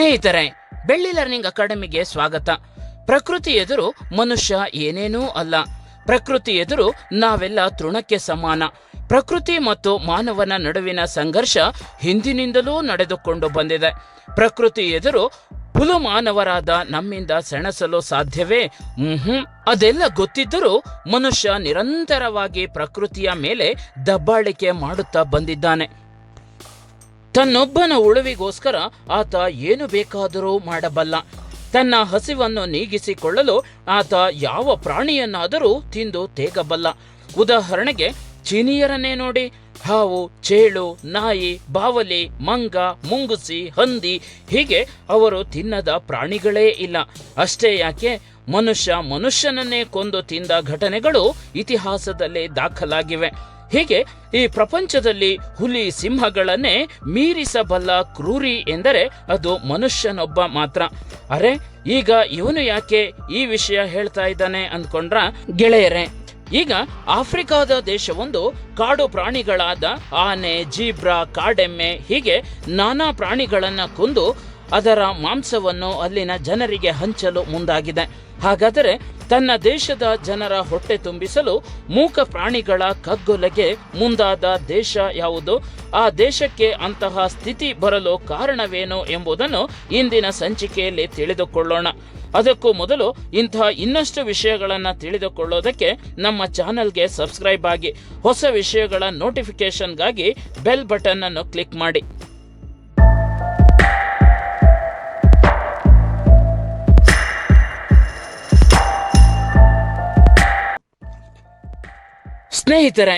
ಸ್ನೇಹಿತರೆ, ಬೆಳ್ಳಿ ಲರ್ನಿಂಗ್ ಅಕಾಡೆಮಿಗೆ ಸ್ವಾಗತ. ಪ್ರಕೃತಿ ಎದುರು ಮನುಷ್ಯ ಏನೇನೂ ಅಲ್ಲ. ಪ್ರಕೃತಿ ಎದುರು ನಾವೆಲ್ಲ ತೃಣಕ್ಕೆ ಸಮಾನ. ಪ್ರಕೃತಿ ಮತ್ತು ಮಾನವನ ನಡುವಿನ ಸಂಘರ್ಷ ಹಿಂದಿನಿಂದಲೂ ನಡೆದುಕೊಂಡು ಬಂದಿದೆ. ಪ್ರಕೃತಿ ಎದುರು ಹುಲು ಮಾನವರಾದ ನಮ್ಮಿಂದ ಸೆಣಸಲು ಸಾಧ್ಯವೇ? ಹ್ಮ್ ಅದೆಲ್ಲ ಗೊತ್ತಿದ್ದರೂ ಮನುಷ್ಯ ನಿರಂತರವಾಗಿ ಪ್ರಕೃತಿಯ ಮೇಲೆ ದಬ್ಬಾಳಿಕೆ ಮಾಡುತ್ತಾ ಬಂದಿದ್ದಾನೆ. ತನ್ನೊಬ್ಬನ ಉಳುವಿಗೋಸ್ಕರ ಆತ ಏನು ಬೇಕಾದರೂ ಮಾಡಬಲ್ಲ. ತನ್ನ ಹಸಿವನ್ನು ನೀಗಿಸಿಕೊಳ್ಳಲು ಆತ ಯಾವ ಪ್ರಾಣಿಯನ್ನಾದರೂ ತಿಂದು ತೇಗಬಲ್ಲ. ಉದಾಹರಣೆಗೆ, ಚೀನಿಯರನ್ನೇ ನೋಡಿ. ಹಾವು, ಚೇಳು, ನಾಯಿ, ಬಾವಲಿ, ಮಂಗ, ಮುಂಗುಸಿ, ಹಂದಿ ಹೀಗೆ ಅವರು ತಿನ್ನದ ಪ್ರಾಣಿಗಳೇ ಇಲ್ಲ. ಅಷ್ಟೇ ಯಾಕೆ? ಮನುಷ್ಯ ಮನುಷ್ಯನನ್ನೇ ಕೊಂದು ತಿಂದ ಘಟನೆಗಳು ಇತಿಹಾಸದಲ್ಲಿ ದಾಖಲಾಗಿವೆ. ಹೀಗೆ ಈ ಪ್ರಪಂಚದಲ್ಲಿ ಹುಲಿ ಸಿಂಹಗಳನ್ನೇ ಮೀರಿಸಬಲ್ಲ ಕ್ರೂರಿ ಎಂದರೆ ಅದು ಮನುಷ್ಯನೊಬ್ಬ ಮಾತ್ರ. ಅರೆ, ಈಗ ಇವನು ಯಾಕೆ ಈ ವಿಷಯ ಹೇಳ್ತಾ ಇದ್ದಾನೆ ಅಂದ್ಕೊಂಡ್ರ ಗೆಳೆಯರೇ. ಈಗ ಆಫ್ರಿಕಾದ ದೇಶವೊಂದು ಕಾಡು ಪ್ರಾಣಿಗಳಾದ ಆನೆ, ಜೀಬ್ರಾ, ಕಾಡೆಮ್ಮೆ ಹೀಗೆ ನಾನಾ ಪ್ರಾಣಿಗಳನ್ನು ಕೊಂದು ಅದರ ಮಾಂಸವನ್ನು ಅಲ್ಲಿನ ಜನರಿಗೆ ಹಂಚಲು ಮುಂದಾಗಿದೆ. ಹಾಗಾದರೆ ತನ್ನ ದೇಶದ ಜನರ ಹೊಟ್ಟೆ ತುಂಬಿಸಲು ಮೂಕ ಪ್ರಾಣಿಗಳ ಕಗ್ಗೊಲೆಗೆ ಮುಂದಾದ ದೇಶ ಯಾವುದು? ಆ ದೇಶಕ್ಕೆ ಅಂತಹ ಸ್ಥಿತಿ ಬರಲು ಕಾರಣವೇನು ಎಂಬುದನ್ನು ಇಂದಿನ ಸಂಚಿಕೆಯಲ್ಲಿ ತಿಳಿದುಕೊಳ್ಳೋಣ. ಅದಕ್ಕೂ ಮೊದಲು ಇಂತಹ ಇನ್ನಷ್ಟು ವಿಷಯಗಳನ್ನು ತಿಳಿದುಕೊಳ್ಳೋದಕ್ಕೆ ನಮ್ಮ ಚಾನೆಲ್ಗೆ ಸಬ್ಸ್ಕ್ರೈಬ್ ಆಗಿ. ಹೊಸ ವಿಷಯಗಳ ನೋಟಿಫಿಕೇಶನ್ಗಾಗಿ ಬೆಲ್ ಬಟನ್ ಅನ್ನು ಕ್ಲಿಕ್ ಮಾಡಿ. ಸ್ನೇಹಿತರೆ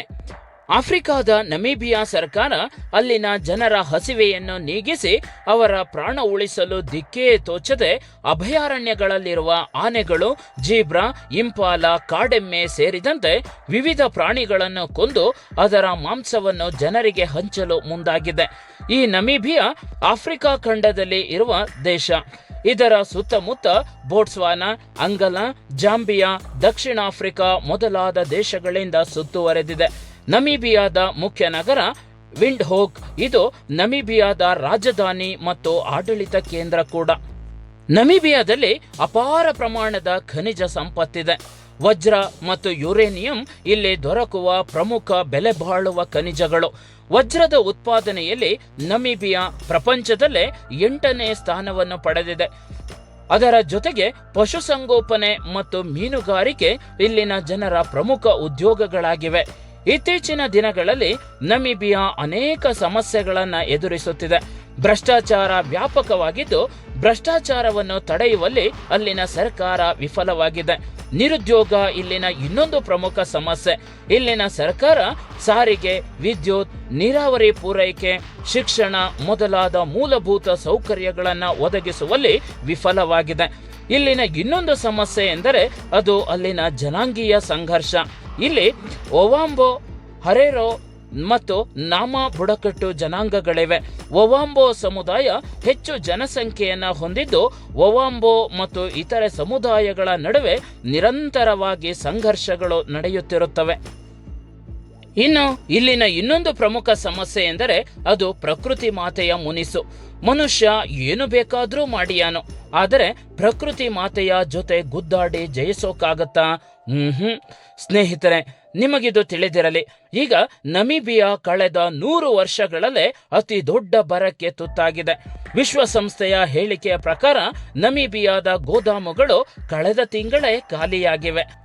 ಆಫ್ರಿಕಾದ ನಮೀಬಿಯಾ ಸರ್ಕಾರ ಅಲ್ಲಿನ ಜನರ ಹಸಿವೆಯನ್ನು ನೀಗಿಸಿ ಅವರ ಪ್ರಾಣ ಉಳಿಸಲು ದಿಕ್ಕೇ ತೋಚದೆ ಅಭಯಾರಣ್ಯಗಳಲ್ಲಿರುವ ಆನೆಗಳು, ಜೀಬ್ರಾ, ಇಂಪಾಲ, ಕಾಡೆಮ್ಮೆ ಸೇರಿದಂತೆ ವಿವಿಧ ಪ್ರಾಣಿಗಳನ್ನು ಕೊಂದು ಅದರ ಮಾಂಸವನ್ನು ಜನರಿಗೆ ಹಂಚಲು ಮುಂದಾಗಿದೆ. ಈ ನಮೀಬಿಯಾ ಆಫ್ರಿಕಾ ಖಂಡದಲ್ಲಿ ಇರುವ ದೇಶ. ಇದರ ಸುತ್ತಮುತ್ತ ಬೋಟ್ಸ್ವಾನಾ, ಅಂಗಲ, ಜಾಂಬಿಯಾ, ದಕ್ಷಿಣ ಆಫ್ರಿಕಾ ಮೊದಲಾದ ದೇಶಗಳಿಂದ ಸುತ್ತುವರೆದಿದೆ. ನಮೀಬಿಯಾದ ಮುಖ್ಯ ನಗರ ವಿಂಡ್ ಹೋಕ್ ಇದು ನಮೀಬಿಯಾದ ರಾಜಧಾನಿ ಮತ್ತು ಆಡಳಿತ ಕೇಂದ್ರ ಕೂಡ. ನಮೀಬಿಯಾದಲ್ಲಿ ಅಪಾರ ಪ್ರಮಾಣದ ಖನಿಜ ಸಂಪತ್ತಿದೆ. ವಜ್ರ ಮತ್ತು ಯುರೇನಿಯಂ ಇಲ್ಲಿ ದೊರಕುವ ಪ್ರಮುಖ ಬೆಲೆ ಬಾಳುವ ಖನಿಜಗಳು. ವಜ್ರದ ಉತ್ಪಾದನೆಯಲ್ಲಿ ನಮೀಬಿಯಾ ಪ್ರಪಂಚದಲ್ಲೇ ಎಂಟನೇ ಸ್ಥಾನವನ್ನು ಪಡೆದಿದೆ. ಅದರ ಜೊತೆಗೆ ಪಶುಸಂಗೋಪನೆ ಮತ್ತು ಮೀನುಗಾರಿಕೆ ಇಲ್ಲಿನ ಜನರ ಪ್ರಮುಖ ಉದ್ಯೋಗಗಳಾಗಿವೆ. ಇತ್ತೀಚಿನ ದಿನಗಳಲ್ಲಿ ನಮಿಬಿಯಾ ಅನೇಕ ಸಮಸ್ಯೆಗಳನ್ನು ಎದುರಿಸುತ್ತಿದೆ. ಭ್ರಷ್ಟಾಚಾರ ವ್ಯಾಪಕವಾಗಿದ್ದು, ಭ್ರಷ್ಟಾಚಾರವನ್ನು ತಡೆಯುವಲ್ಲಿ ಅಲ್ಲಿನ ಸರ್ಕಾರ ವಿಫಲವಾಗಿದೆ. ನಿರುದ್ಯೋಗ ಇಲ್ಲಿನ ಇನ್ನೊಂದು ಪ್ರಮುಖ ಸಮಸ್ಯೆ. ಇಲ್ಲಿನ ಸರ್ಕಾರ ಸಾರಿಗೆ, ವಿದ್ಯುತ್, ನೀರಾವರಿ ಪೂರೈಕೆ, ಶಿಕ್ಷಣ ಮೊದಲಾದ ಮೂಲಭೂತ ಸೌಕರ್ಯಗಳನ್ನು ಒದಗಿಸುವಲ್ಲಿ ವಿಫಲವಾಗಿದೆ. ಇಲ್ಲಿನ ಇನ್ನೊಂದು ಸಮಸ್ಯೆ ಎಂದರೆ ಅದು ಅಲ್ಲಿನ ಜನಾಂಗೀಯ ಸಂಘರ್ಷ. ಇಲ್ಲಿ ಒವಾಂಬೋ, ಹರೇರೋ ಮತ್ತು ನಾಮ ಬುಡಕಟ್ಟು ಜನಾಂಗಗಳಿವೆ. ಒವಾಂಬೋ ಸಮುದಾಯ ಹೆಚ್ಚು ಜನಸಂಖ್ಯೆಯನ್ನು ಹೊಂದಿದ್ದು, ಒವಾಂಬೋ ಮತ್ತು ಇತರೆ ಸಮುದಾಯಗಳ ನಡುವೆ ನಿರಂತರವಾಗಿ ಸಂಘರ್ಷಗಳು ನಡೆಯುತ್ತಿರುತ್ತವೆ. ಇನ್ನು, ಇಲ್ಲಿನ ಇನ್ನೊಂದು ಪ್ರಮುಖ ಸಮಸ್ಯೆ ಎಂದರೆ ಅದು ಪ್ರಕೃತಿ ಮಾತೆಯ ಮುನಿಸು. ಮನುಷ್ಯ ಏನು ಬೇಕಾದರೂ ಮಾಡಿಯಾನು. ಆದರೆ ಪ್ರಕೃತಿ ಮಾತೆಯ ಜೊತೆ ಗುದ್ದಾಡಿ ಜಯಿಸೋಕ್ಕಾಗತ್ತಾ ಹ್ಮ್ ಸ್ನೇಹಿತರೆ, ನಿಮಗಿದು ತಿಳಿದಿರಲಿ, ಈಗ ನಮಿಬಿಯಾ ಕಳೆದ ನೂರು ವರ್ಷಗಳಲ್ಲೇ ಅತಿ ದೊಡ್ಡ ಬರಕ್ಕೆ ತುತ್ತಾಗಿದೆ. ವಿಶ್ವಸಂಸ್ಥೆಯ ಹೇಳಿಕೆಯ ಪ್ರಕಾರ ನಮಿಬಿಯಾದ ಗೋದಾಮುಗಳು ಕಳೆದ ತಿಂಗಳೇ ಖಾಲಿಯಾಗಿವೆ.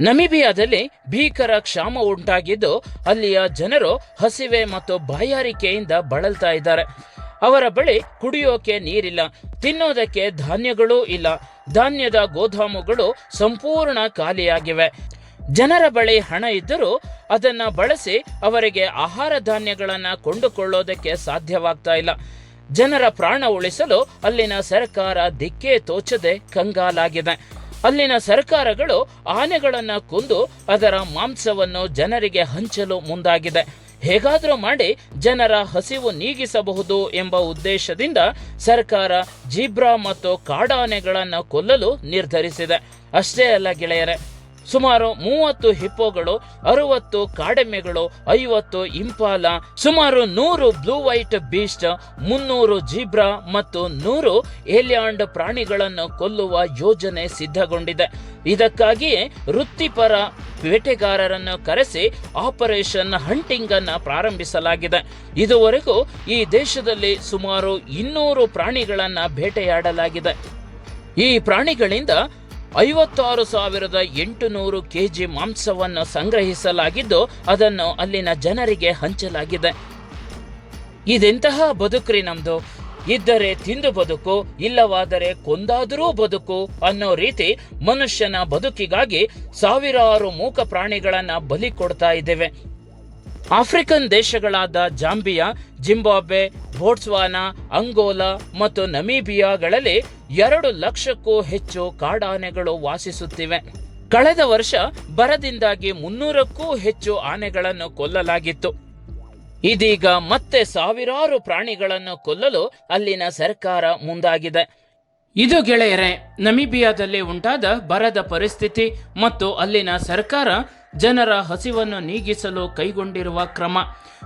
ನಮಿಬಿಯಾದಲ್ಲಿ ಭೀಕರ ಕ್ಷಾಮ ಉಂಟಾಗಿದ್ದು, ಅಲ್ಲಿಯ ಜನರು ಹಸಿವೆ ಮತ್ತು ಬಾಯಾರಿಕೆಯಿಂದ ಬಳಲ್ತಾ ಇದ್ದಾರೆ. ಅವರ ಬಳಿ ಕುಡಿಯೋಕೆ ನೀರಿಲ್ಲ, ತಿನ್ನೋದಕ್ಕೆ ಧಾನ್ಯಗಳೂ ಇಲ್ಲ. ಧಾನ್ಯದ ಗೋದಾಮುಗಳು ಸಂಪೂರ್ಣ ಖಾಲಿಯಾಗಿವೆ. ಜನರ ಬಳಿ ಹಣ ಇದ್ದರೂ ಅದನ್ನ ಬಳಸಿ ಅವರಿಗೆ ಆಹಾರ ಧಾನ್ಯಗಳನ್ನು ಕೊಂಡುಕೊಳ್ಳೋದಕ್ಕೆ ಸಾಧ್ಯವಾಗ್ತಾ ಇಲ್ಲ. ಜನರ ಪ್ರಾಣ ಉಳಿಸಲು ಅಲ್ಲಿನ ಸರ್ಕಾರ ದಿಕ್ಕೇ ತೋಚದೆ ಕಂಗಾಲಾಗಿದೆ. ಅಲ್ಲಿನ ಸರ್ಕಾರಗಳು ಆನೆಗಳನ್ನು ಕೊಂದು ಅದರ ಮಾಂಸವನ್ನು ಜನರಿಗೆ ಹಂಚಲು ಮುಂದಾಗಿದೆ. ಹೇಗಾದರೂ ಮಾಡಿ ಜನರ ಹಸಿವು ನೀಗಿಸಬಹುದು ಎಂಬ ಉದ್ದೇಶದಿಂದ ಸರ್ಕಾರ ಜೀಬ್ರಾ ಮತ್ತು ಕಾಡಾನೆಗಳನ್ನು ಕೊಲ್ಲಲು ನಿರ್ಧರಿಸಿದೆ. ಅಷ್ಟೇ ಅಲ್ಲ ಗೆಳೆಯರೆ ಸುಮಾರು ಮೂವತ್ತು ಹಿಪ್ಪೋಗಳು, ಅರವತ್ತು ಕಾಡೆಮ್ಮೆಗಳು, ಐವತ್ತು ಇಂಪಾಲ, ಸುಮಾರು ನೂರು ಬ್ಲೂ ವೈಟ್ ಬೀಸ್ಟ್, ಮುನ್ನೂರು ಜೀಬ್ರಾ ಮತ್ತು ನೂರು ಏಲಿಯಾಂಡ್ ಪ್ರಾಣಿಗಳನ್ನು ಕೊಲ್ಲುವ ಯೋಜನೆ ಸಿದ್ಧಗೊಂಡಿದೆ. ಇದಕ್ಕಾಗಿಯೇ ವೃತ್ತಿಪರ ಬೇಟೆಗಾರರನ್ನು ಕರೆಸಿ ಆಪರೇಷನ್ ಹಂಟಿಂಗ್ ಅನ್ನು ಪ್ರಾರಂಭಿಸಲಾಗಿದೆ. ಇದುವರೆಗೂ ಈ ದೇಶದಲ್ಲಿ ಸುಮಾರು ಇನ್ನೂರು ಪ್ರಾಣಿಗಳನ್ನು ಬೇಟೆಯಾಡಲಾಗಿದೆ. ಈ ಪ್ರಾಣಿಗಳಿಂದ ಐವತ್ತಾರು ಸಾವಿರದ ಎಂಟುನೂರು ಕೆಜಿ ಮಾಂಸವನ್ನು ಸಂಗ್ರಹಿಸಲಾಗಿದ್ದು ಅದನ್ನು ಅಲ್ಲಿನ ಜನರಿಗೆ ಹಂಚಲಾಗಿದೆ. ಇದೆಂತಹ ಬದುಕ್ರಿ ನಮ್ದು? ಇದ್ದರೆ ತಿಂದು ಬದುಕು, ಇಲ್ಲವಾದರೆ ಕೊಂದಾದರೂ ಬದುಕು ಅನ್ನೋ ರೀತಿ ಮನುಷ್ಯನ ಬದುಕಿಗಾಗಿ ಸಾವಿರಾರು ಮೂಕ ಪ್ರಾಣಿಗಳನ್ನು ಬಲಿ ಕೊಡ್ತಾ ಇದ್ದೇವೆ. ಆಫ್ರಿಕನ್ ದೇಶಗಳಾದ ಜಾಂಬಿಯಾ, ಜಿಂಬಾಬ್ವೆ, ಬೋಟ್ಸ್ವಾನಾ, ಅಂಗೋಲಾ ಮತ್ತು ನಮೀಬಿಯಾಗಳಲ್ಲಿ ಎರಡು ಲಕ್ಷಕ್ಕೂ ಹೆಚ್ಚು ಕಾಡಾನೆಗಳು ವಾಸಿಸುತ್ತಿವೆ. ಕಳೆದ ವರ್ಷ ಬರದಿಂದಾಗಿ ಮುನ್ನೂರಕ್ಕೂ ಹೆಚ್ಚು ಆನೆಗಳನ್ನು ಕೊಲ್ಲಲಾಗಿತ್ತು. ಇದೀಗ ಮತ್ತೆ ಸಾವಿರಾರು ಪ್ರಾಣಿಗಳನ್ನು ಕೊಲ್ಲಲು ಅಲ್ಲಿನ ಸರ್ಕಾರ ಮುಂದಾಗಿದೆ. ಇದು ಗೆಳೆಯರೆ, ನಮಿಬಿಯಾದಲ್ಲಿ ಉಂಟಾದ ಬರದ ಪರಿಸ್ಥಿತಿ ಮತ್ತು ಅಲ್ಲಿನ ಸರ್ಕಾರ ಜನರ ಹಸಿವನ್ನು ನೀಗಿಸಲು ಕೈಗೊಂಡಿರುವ ಕ್ರಮ.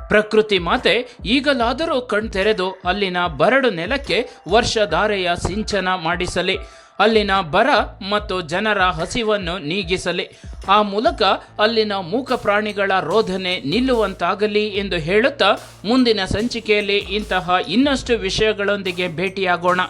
ಪ್ರಕೃತಿ ಮಾತೆ, ಈಗಲಾದರೂ ಕಣ್ತೆರೆದು ಅಲ್ಲಿನ ಬರಡು ನೆಲಕ್ಕೆ ವರ್ಷಧಾರೆಯ ಸಿಂಚನ ಮಾಡಿಸಲಿ. ಅಲ್ಲಿನ ಬರ ಮತ್ತು ಜನರ ಹಸಿವನ್ನು ನೀಗಿಸಲಿ. ಆ ಮೂಲಕ ಅಲ್ಲಿನ ಮೂಕ ಪ್ರಾಣಿಗಳ ರೋಧನೆ ನಿಲ್ಲುವಂತಾಗಲಿ ಎಂದು ಹೇಳುತ್ತಾ ಮುಂದಿನ ಸಂಚಿಕೆಯಲ್ಲಿ ಇಂತಹ ಇನ್ನಷ್ಟು ವಿಷಯಗಳೊಂದಿಗೆ ಭೇಟಿಯಾಗೋಣ.